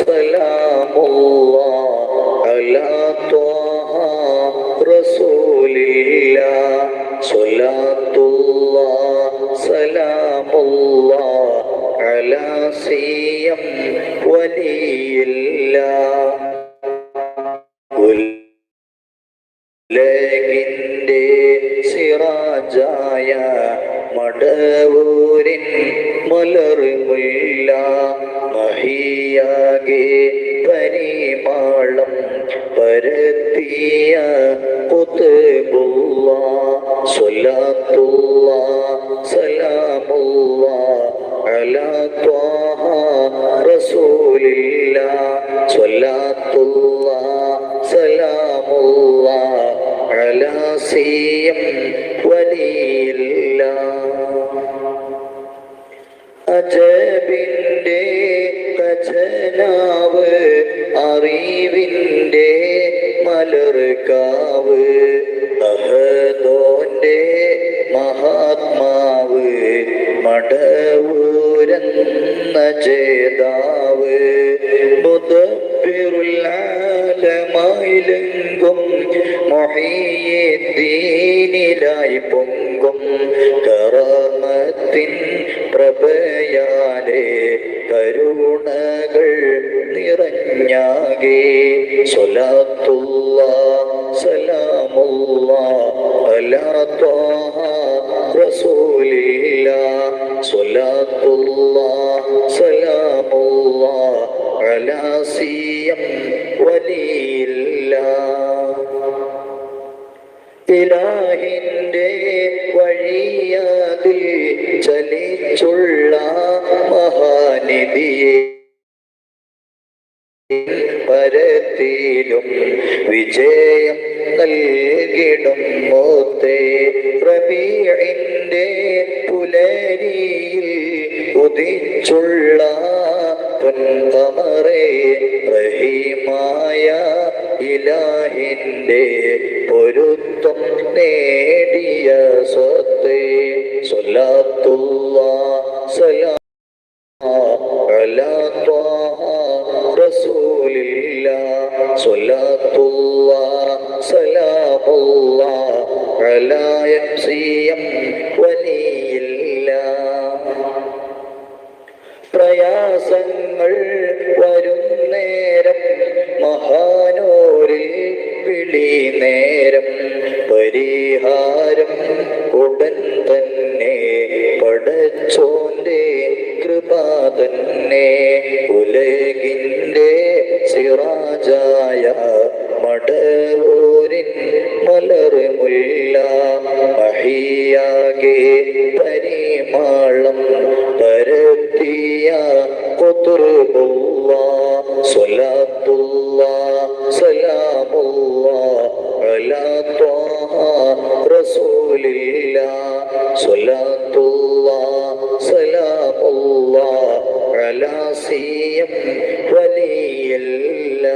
سلام الله على طه رسول الله صلاة الله سلام الله على سيم ولي الله ഉലകിൻ്റെ സിറാജായ മടവൂരിൻ മലർമുല്ല മഹിയാകെ പരത്തിയ കുത്തുബുള്ള സ്വലാത്തുള്ള സലാമുള്ള അലാ അറിവിന്റെ മലർക്കാവ് അഹദോന്റെ മഹാത്മാവ് മടവൂരെന്ന ജേതാവ് മുതപ്പിറുലാലമായിലെങ്കും തീനിലായി പൊങ്കും കറാമത്തിൻ പ്രഭയാലേ കരുണകൾ നിറഞ്ഞാകെ സ്വലാത്തുള്ള സലാമുള്ള അലാ ത്വാഹ റസൂലില്ല സ്വലാത്തുള്ള സലാമുള്ള അലാ സിയം വലിയില്ല. ഇലാഹിന്റെ വഴിയാതിൽ ചലിച്ചുള്ള മഹാനിധിയെ പരത്തിലും വിജയം നൽകിടും മൂത്തേ. റബീഇന്റെ പുലരിയിൽ ഉദിച്ചുള്ള പൊൻകമറേ റഹീമായ ഇലാഹിന്റെ പൊരുത്തം നേടിയ സ്വത്തെ. സ്വല്ലാത്തുള്ള സലാ صلاة الله سلام الله على يمسيم ولي الله പ്രയാസങ്ങൾ വരും നേരം മഹാനോരിൽ വിളി നേരം പരിഹാരം ഉടൻ തന്നെ തന്നെ ഉലകിന്റെ സിറാജായ മടവൂരിൻ മലറുമുല്ല മഹിയാകെ പരിമാളം പരത്തിയ കൊത്തുറുള്ള സ്വലാത്തുള്ള സലാമുള്ള അലാ സിയം വലിയില്ല.